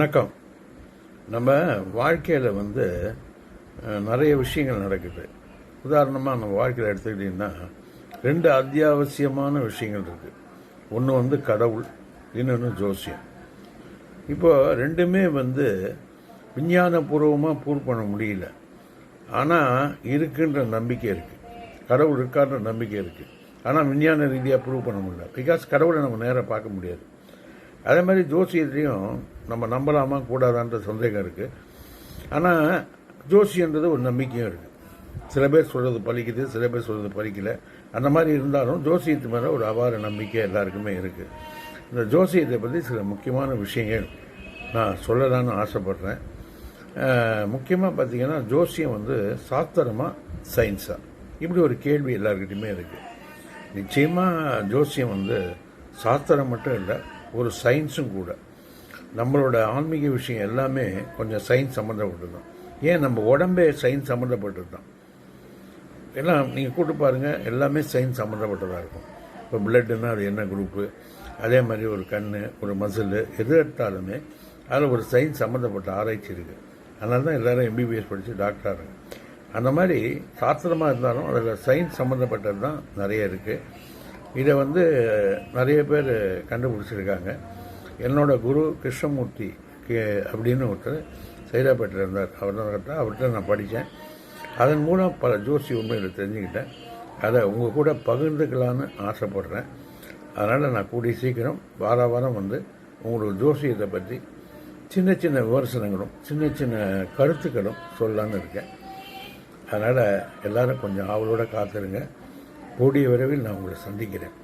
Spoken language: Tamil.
வணக்கம். நம்ம வாழ்க்கையில் வந்து நிறைய விஷயங்கள் நடக்குது. உதாரணமாக நம்ம வாழ்க்கையில் எடுத்துக்கிட்டிங்கன்னா ரெண்டு அத்தியாவசியமான விஷயங்கள் இருக்குது ஒன்று வந்து கடவுள் இன்னொன்று ஜோசியம். இப்போ ரெண்டுமே வந்து விஞ்ஞானபூர்வமாக ப்ரூவ் பண்ண முடியல. ஆனால் இருக்குன்ற நம்பிக்கை இருக்குது கடவுள் இருக்கான்ற நம்பிக்கை இருக்குது ஆனால் விஞ்ஞான ரீதியாக ப்ரூவ் பண்ண முடியல. பிகாஸ் கடவுளை நம்ம நேராக பார்க்க முடியாது. அதே மாதிரி ஜோசியத்தையும் நம்ம நம்பலாமா கூடாதான்ற சந்தேகம் இருக்குது ஆனால் ஜோசியன்றது ஒரு நம்பிக்கையும் இருக்குது சில பேர் சொல்கிறது பலிக்குது சில பேர் சொல்கிறது பலிக்கல அந்த மாதிரி இருந்தாலும் ஜோசியத்து மேலே ஒரு அபார நம்பிக்கை எல்லாருக்குமே இருக்குது இந்த ஜோசியத்தை பற்றி சில முக்கியமான விஷயங்கள் நான் சொல்லலான்னு ஆசைப்பட்றேன். முக்கியமாக பார்த்தீங்கன்னா ஜோசியம் வந்து சாஸ்திரமாக சயின்ஸா இப்படி ஒரு கேள்வி எல்லாருக்கிட்டையுமே இருக்குது நிச்சயமாக ஜோசியம் வந்து சாஸ்திரம் மட்டும் இல்லை ஒரு சயின்ஸும் கூட. நம்மளோட ஆன்மீக விஷயம் எல்லாமே கொஞ்சம் சயின்ஸ் சம்மந்தப்பட்டது தான் ஏன் நம்ம உடம்பே சயின்ஸ் சம்மந்தப்பட்டது தான் எல்லாம் நீங்கள் கூட்டு பாருங்கள் எல்லாமே சயின்ஸ் சம்மந்தப்பட்டதாக இருக்கும். இப்போ பிளட்டுன்னா அது என்ன குரூப்பு அதே மாதிரி ஒரு கண் ஒரு மசில் எது எடுத்தாலுமே அதில் ஒரு சயின்ஸ் சம்மந்தப்பட்ட ஆராய்ச்சி இருக்குது அதனால தான் எல்லோரும் எம்பிபிஎஸ் படித்து டாக்டர் அந்த மாதிரி சாஸ்திரமாக இருந்தாலும் அதில் சயின்ஸ் சம்மந்தப்பட்டது தான் நிறைய இருக்குது இதை வந்து நிறைய பேர் கண்டுபிடிச்சிருக்காங்க. என்னோட குரு கிருஷ்ணமூர்த்தி கே அப்படின்னு ஒருத்தர் சைதாப்பேட்டில் இருந்தார். அவர் தான் அவர்கிட்ட நான் படித்தேன். அதன் மூலம் பல ஜோசி உண்மைகளை தெரிஞ்சுக்கிட்டேன். அதை உங்கள் கூட பகிர்ந்துக்கலான்னு ஆசைப்படுறேன். அதனால் நான் கூடிய சீக்கிரம் வார வாரம் வந்து உங்களோட ஜோசியத்தை பற்றி சின்ன சின்ன விமர்சனங்களும் சின்ன சின்ன கருத்துக்களும் சொல்லலான்னு இருக்கேன். அதனால் எல்லோரும் கொஞ்சம் ஆவலோடு காத்திருங்க. கூடிய விரைவில் நான் உங்களை சந்திக்கிறேன்.